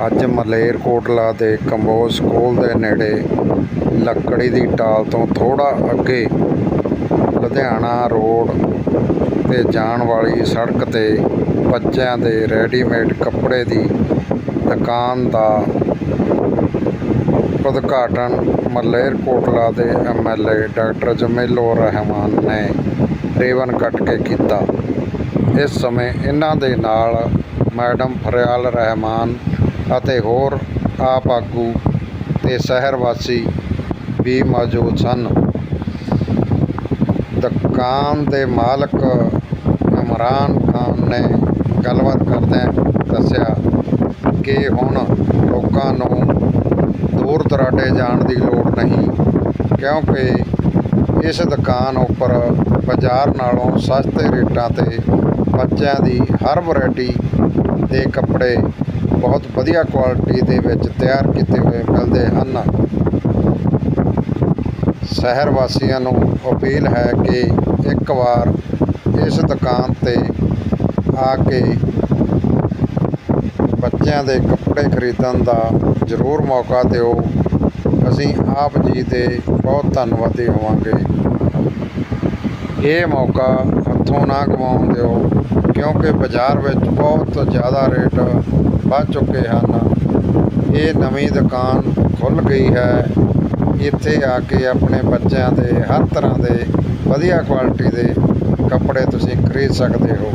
ਅੱਜ ਮਲੇਰਕੋਟਲਾ ਦੇ ਕੰਬੋਜ ਸਕੂਲ ਦੇ ਨੇੜੇ ਲੱਕੜੀ ਦੀ ਟਾਲ ਤੋਂ ਥੋੜ੍ਹਾ ਅੱਗੇ ਲੁਧਿਆਣਾ ਰੋਡ 'ਤੇ ਜਾਣ ਵਾਲੀ ਸੜਕ 'ਤੇ ਬੱਚਿਆਂ ਦੇ ਰੈਡੀਮੇਡ ਕੱਪੜੇ ਦੀ ਦੁਕਾਨ ਦਾ ਉਦਘਾਟਨ ਮਲੇਰਕੋਟਲਾ ਦੇ ਐਮਐਲਏ ਡਾਕਟਰ ਜਮੀਲੁਰ ਰਹਿਮਾਨ ਨੇ ਰੇਵਨ ਕੱਟ ਕੇ ਕੀਤਾ। ਇਸ ਸਮੇਂ ਇਹਨਾਂ ਦੇ ਨਾਲ ਮੈਡਮ ਫਰਿਆਲ ਰਹਿਮਾਨ ਅਤੇ ਹੋਰ ਆਪ ਆਗੂ ਤੇ ਸ਼ਹਿਰ ਵਾਸੀ ਵੀ ਮੌਜੂਦ ਸਨ। ਦੁਕਾਨ ਦੇ ਮਾਲਕ ਇਮਰਾਨ ਖਾਨ ਨੇ ਗੱਲਬਾਤ ਕਰਦਿਆਂ ਦੱਸਿਆ ਕਿ ਹੁਣ ਲੋਕਾਂ ਨੂੰ ਦੂਰ ਦਰਾਡੇ ਜਾਣ ਦੀ ਲੋੜ ਨਹੀਂ, ਕਿਉਂਕਿ ਇਸ ਦੁਕਾਨ ਉੱਪਰ ਬਾਜ਼ਾਰ ਨਾਲੋਂ ਸਸਤੇ ਰੇਟਾਂ ਤੇ ਬੱਚਿਆਂ ਦੀ ਹਰ ਵੈਰਾਈਟੀ ਦੇ ਕੱਪੜੇ ਬਹੁਤ ਵਧੀਆ ਕੁਆਲਿਟੀ ਦੇ ਵਿੱਚ ਤਿਆਰ ਕੀਤੇ ਹੋਏ ਮਿਲਦੇ ਹਨ। ਸ਼ਹਿਰ ਵਾਸੀਆਂ ਨੂੰ ਅਪੀਲ ਹੈ ਕਿ ਇੱਕ ਵਾਰ ਇਸ ਦੁਕਾਨ ਤੇ ਆ ਕੇ ਬੱਚਿਆਂ ਦੇ ਕੱਪੜੇ ਖਰੀਦਣ ਦਾ ਜ਼ਰੂਰ ਮੌਕਾ ਦਿਓ। ਅਸੀਂ ਆਪ ਜੀ ਦੇ ਬਹੁਤ ਧੰਨਵਾਦੀ ਹੋਵਾਂਗੇ। ਇਹ ਮੌਕਾ ਹੱਥੋਂ ਨਾ ਗਵਾਉਣ ਦਿਓ, ਕਿਉਂਕਿ ਬਾਜ਼ਾਰ ਵਿੱਚ ਬਹੁਤ ਜ਼ਿਆਦਾ ਰੇਟ ਵੱਧ ਚੁੱਕੇ ਹਨ। ਇਹ ਨਵੀਂ ਦੁਕਾਨ ਖੁੱਲ੍ਹ ਗਈ ਹੈ। ਇੱਥੇ ਆ ਕੇ ਆਪਣੇ ਬੱਚਿਆਂ ਦੇ ਹਰ ਤਰ੍ਹਾਂ ਦੇ ਵਧੀਆ ਕੁਆਲਿਟੀ ਦੇ ਕੱਪੜੇ ਤੁਸੀਂ ਖਰੀਦ ਸਕਦੇ ਹੋ।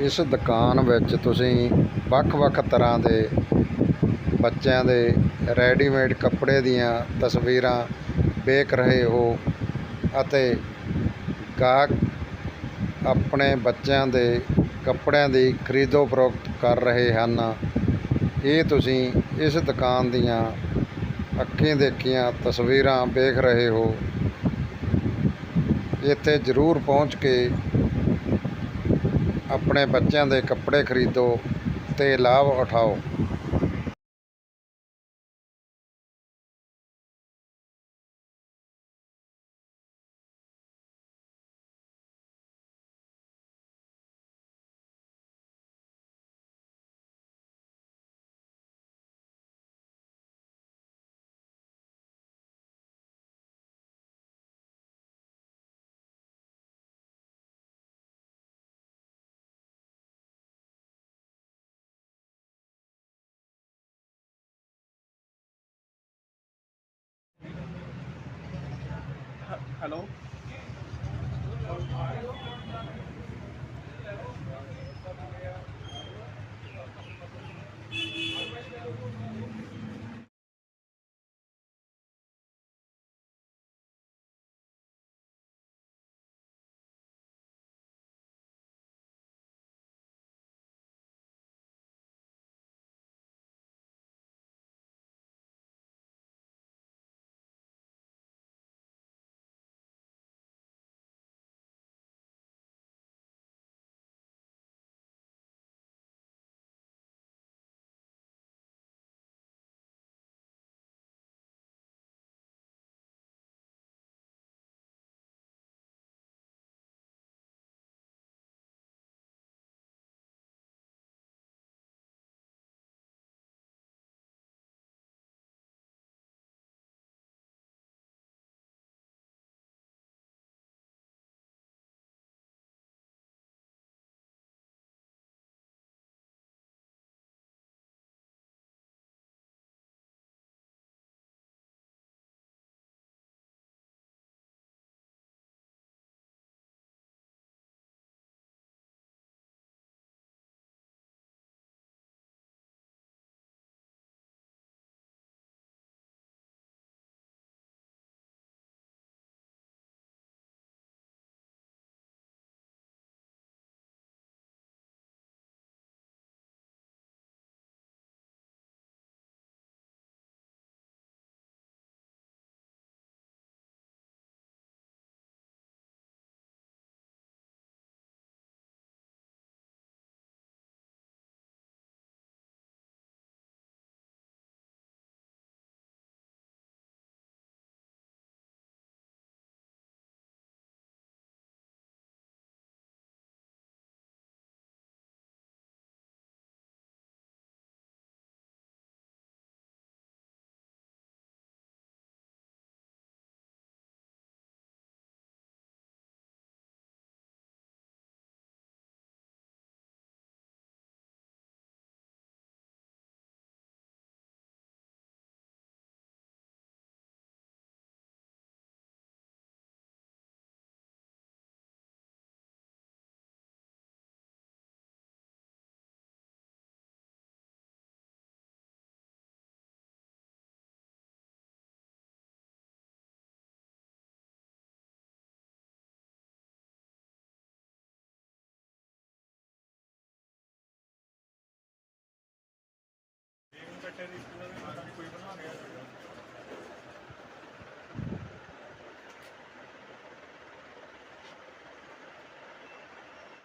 ਇਸ ਦੁਕਾਨ ਵਿੱਚ ਤੁਸੀਂ ਵੱਖ-ਵੱਖ ਤਰ੍ਹਾਂ ਦੇ ਬੱਚਿਆਂ ਦੇ ਰੈਡੀਮੇਡ ਕੱਪੜੇ ਦੀਆਂ ਤਸਵੀਰਾਂ ਵੇਖ ਰਹੇ ਹੋ। ਅਤੇ ਗਾਹਕ ਆਪਣੇ ਬੱਚਿਆਂ ਦੇ ਕੱਪੜਿਆਂ ਦੀ ਖਰੀਦੋ ਫਰੋਖਤ ਕਰ ਰਹੇ ਹਨ। ਇਹ ਤੁਸੀਂ ਇਸ ਦੁਕਾਨ ਦੀਆਂ ਅੱਖੀਂ ਦੇਖੀਆਂ ਤਸਵੀਰਾਂ ਵੇਖ ਰਹੇ ਹੋ। ਇੱਥੇ ਜ਼ਰੂਰ ਪਹੁੰਚ ਕੇ ਆਪਣੇ ਬੱਚਿਆਂ ਦੇ ਕੱਪੜੇ ਖਰੀਦੋ ਤੇ ਲਾਭ ਉਠਾਓ। hello? పెట్టేది ఇప్పుడు